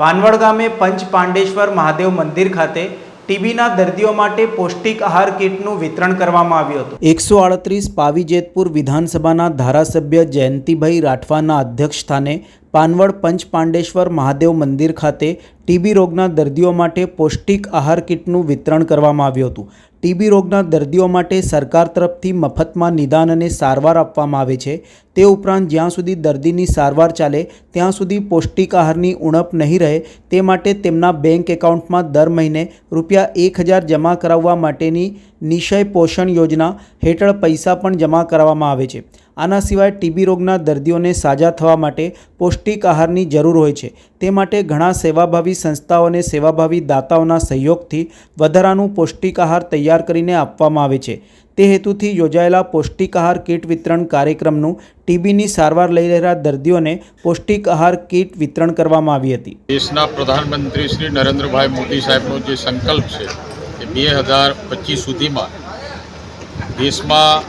પાનવડ ગામે પંચ પાંડેશ્વર મહાદેવ મંદિર ખાતે ટીબીના દર્દીઓ માટે પૌષ્ટિક આહાર કીટનું વિતરણ કરવામાં આવ્યું હતું. એકસો આડત્રીસ પાવીજેતપુર વિધાનસભાના ધારાસભ્ય જયંતિભાઈ રાઠવાના અધ્યક્ષ સ્થાને પાનવડ પંચ પાંડેશ્વર મહાદેવ મંદિર ખાતે ટીબી રોગના દર્દીઓ માટે પૌષ્ટિક આહાર કિટનું વિતરણ કરવામાં આવ્યું હતું. ટીબી રોગના દર્દીઓ માટે સરકાર તરફથી મફતમાં નિદાન અને સારવાર આપવામાં આવે છે. તે ઉપરાંત જ્યાં સુધી દર્દીની સારવાર ચાલે, ત્યાં સુધી પૌષ્ટિક આહારની ઉણપ નહીં રહે, તે માટે તેમના બેંક એકાઉન્ટમાં દર મહિને રૂપિયા એક હજાર જમા કરાવવા માટેની નિશય પોષણ યોજના હેઠળ પૈસા પણ જમા કરાવવામાં આવે છે. આના સિવાય ટીબી રોગના દર્દીઓને સાજા થવા માટે પૌષ્ટિક આહારની જરૂર હોય છે. તે માટે ઘણા સેવાભાવી સંસ્થાઓ અને સેવાભાવી દાતાઓના સહયોગથી વધારાનું પૌષ્ટિક આહાર તૈયાર કરીને આપવામાં આવે છે. તે હેતુથી યોજાયેલા પૌષ્ટિક આહાર કીટ વિતરણ કાર્યક્રમનું ટીબીની સારવાર લઈ રહેલા દર્દીઓને પૌષ્ટિક આહાર કીટ વિતરણ કરવામાં આવી હતી. દેશના પ્રધાનમંત્રી શ્રી નરેન્દ્રભાઈ મોદી સાહેબનો જે સંકલ્પ છે એ બે હજાર પચીસ સુધીમાં દેશમાં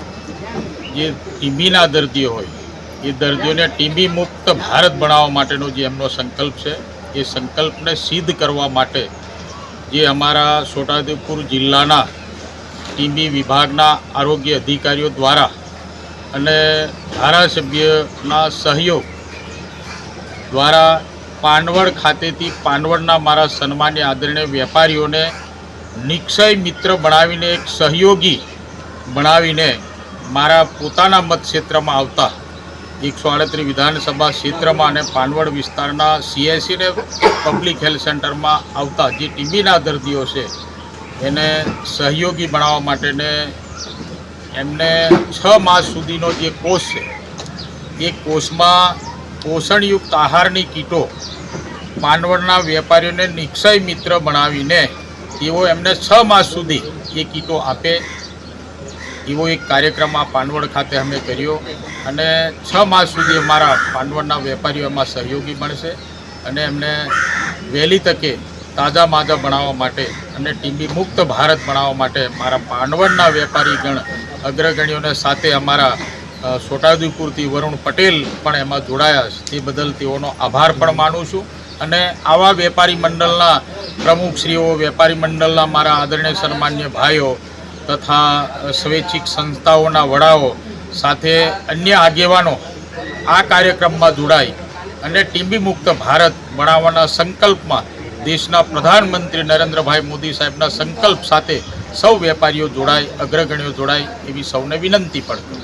જે ટીબીના દર્દીઓ હોય, એ દર્દીઓને ટીબી મુક્ત ભારત બનાવવા માટેનો જે એમનો સંકલ્પ છે, એ સંકલ્પને સિદ્ધ કરવા માટે જે અમારા છોટાઉદેપુર જિલ્લાના ટીબી વિભાગના આરોગ્ય અધિકારીઓ દ્વારા અને ધારાસભ્યના સહયોગ દ્વારા પાનવડ ખાતેથી પાનવડના મારા સન્માન્ય આદરણીય વેપારીઓને નિક્ષય મિત્ર બનાવીને એક સહયોગી બનાવીને મારા પોતાના મતક્ષેત્રમાં આવતા એકસો આડત્રીસ વિધાનસભા ક્ષેત્રમાં અને પાનવડ વિસ્તારના સીએસસીને પબ્લિક હેલ્થ સેન્ટરમાં આવતા જે ટીબીના દર્દીઓ છે, એને સહયોગી બનાવવા માટેને એમને છ માસ સુધીનો જે કોર્સ છે, એ કોર્સમાં પોષણયુક્ત આહારની કીટો પાનવડના વેપારીઓને નિક્ષય મિત્ર બનાવીને તેઓ એમને છ માસ સુધી એ કીટો આપે. એવો એક કાર્યક્રમ આ પાનવડ ખાતે અમે કર્યો અને છ માસ સુધી અમારા પાનવડના વેપારીઓ એમાં સહયોગી બનશે અને એમને વહેલી તકે તાજા માજા બનાવવા માટે અને ટીબી મુક્ત ભારત બનાવવા માટે મારા પાનવડના વેપારીગણ, અગ્રગણ્યોને સાથે અમારા છોટાઉદેપુરથી વરુણ પટેલ પણ એમાં જોડાયા. છે તે બદલ તેઓનો આભાર પણ માનું છું. અને આવા વેપારી મંડળના પ્રમુખશ્રીઓ વેપારી મંડળના મારા આદરણીય સન્માન્ય ભાઈઓ તથા સ્વૈચ્છિક સંસ્થાઓના વડાઓ સાથે અન્ય આગેવાનો આ કાર્યક્રમમાં જોડાઈ અને ટીબી મુક્ત ભારત બનાવવાના સંકલ્પમાં દેશના પ્રધાનમંત્રી નરેન્દ્રભાઈ મોદી સાહેબના સંકલ્પ સાથે સૌ વેપારીઓ જોડાય અગ્રગણ્યો જોડાય એવી સૌને વિનંતી કરું